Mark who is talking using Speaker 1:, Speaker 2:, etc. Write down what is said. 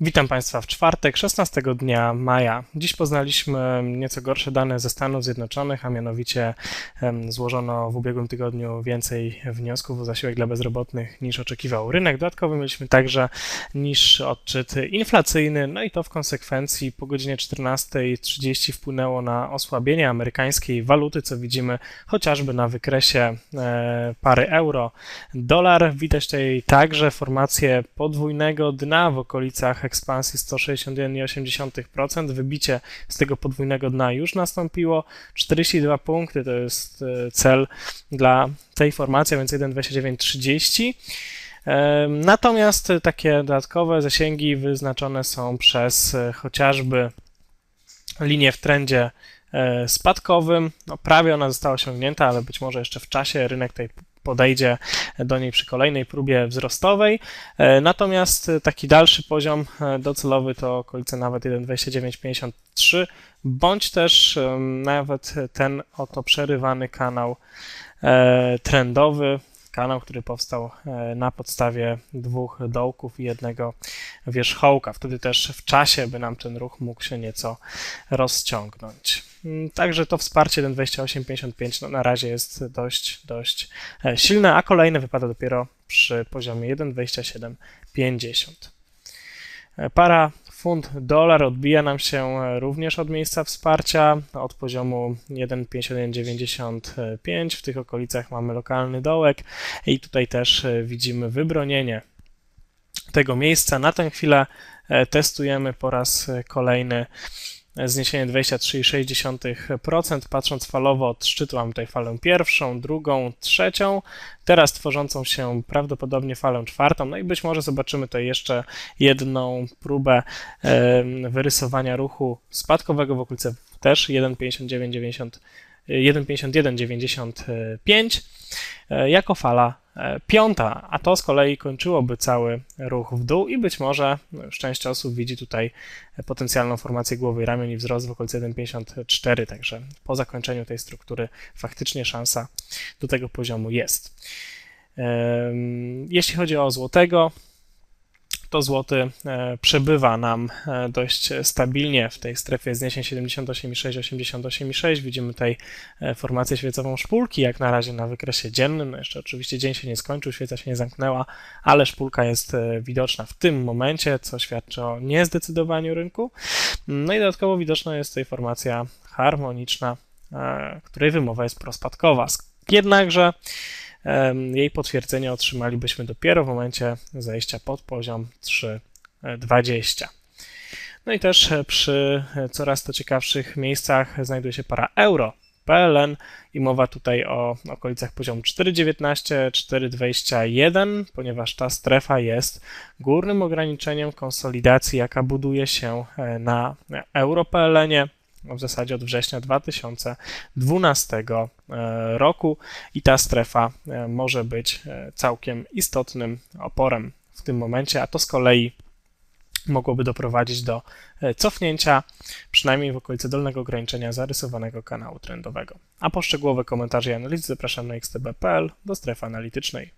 Speaker 1: Witam Państwa w czwartek, 16 dnia maja. Dziś poznaliśmy nieco gorsze dane ze Stanów Zjednoczonych, a mianowicie złożono w ubiegłym tygodniu więcej wniosków o zasiłek dla bezrobotnych niż oczekiwał rynek. Dodatkowo mieliśmy także niższy odczyt inflacyjny, no i to w konsekwencji po godzinie 14.30 wpłynęło na osłabienie amerykańskiej waluty, co widzimy chociażby na wykresie e, pary euro. Dolar widać tutaj także formację podwójnego dna w okolicach ekspansji 161,8%. Wybicie z tego podwójnego dna już nastąpiło. 42 punkty to jest e, cel dla tej formacji, więc 1,2930. Natomiast takie dodatkowe zasięgi wyznaczone są przez e, chociażby linię w trendzie e, spadkowym. No, prawie ona została osiągnięta, ale być może jeszcze w czasie rynek tej podejdzie do niej przy kolejnej próbie wzrostowej. E, natomiast taki dalszy poziom e, docelowy to okolice nawet 1,2953, bądź też nawet ten oto przerywany kanał e, trendowy, kanał, który powstał na podstawie dwóch dołków i jednego wierzchołka. Wtedy też w czasie by nam ten ruch mógł się nieco rozciągnąć. Mm, także to wsparcie ten 28,55 no, na razie jest dość, dość e, silne, a kolejne wypada dopiero przy poziomie 1,2750. E, para funt dolar odbija nam się e, również od miejsca wsparcia, od poziomu 1,5195. W tych okolicach mamy lokalny dołek i tutaj też widzimy wybronienie tego miejsca. Na tę chwilę testujemy po raz kolejny zniesienie 23,6%. Patrząc falowo od szczytu mamy tutaj falę pierwszą, drugą, trzecią, teraz tworzącą się prawdopodobnie falę czwartą, no i być może zobaczymy tutaj jeszcze jedną próbę wyrysowania ruchu spadkowego w okolicy też 1,5990 1,5195 e, jako fala piąta, a to z kolei kończyłoby cały ruch w dół i być może no część osób widzi tutaj potencjalną formację głowy i ramion i wzrost w okolicy 1,54, także po zakończeniu tej struktury faktycznie szansa do tego poziomu jest. Jeśli chodzi o złotego, to złoty e, przebywa nam e, dość stabilnie w tej strefie zniesień 78,6, 88,6. Widzimy tutaj e, formację świecową szpulki, jak na razie na wykresie dziennym. No jeszcze oczywiście dzień się nie skończył, świeca się nie zamknęła, ale szpulka jest widoczna w tym momencie, co świadczy o niezdecydowaniu rynku. No i dodatkowo widoczna jest tutaj formacja harmoniczna, której wymowa jest prospadkowa. Jednakże jej potwierdzenie otrzymalibyśmy dopiero w momencie zejścia pod poziom 3,20. No i też e, przy e, coraz to ciekawszych miejscach znajduje się para euro. PLN i mowa tutaj o okolicach poziomu 4,19, 4,21, ponieważ ta strefa jest górnym ograniczeniem konsolidacji, jaka buduje się e, na euro PLN w zasadzie od września 2012 e, roku i ta strefa e, może być e, całkiem istotnym oporem w tym momencie, a to z kolei mogłoby doprowadzić do cofnięcia, przynajmniej w okolicy dolnego ograniczenia zarysowanego kanału trendowego. A po szczegółowe komentarze i analizy zapraszam na xtb.pl do strefy analitycznej.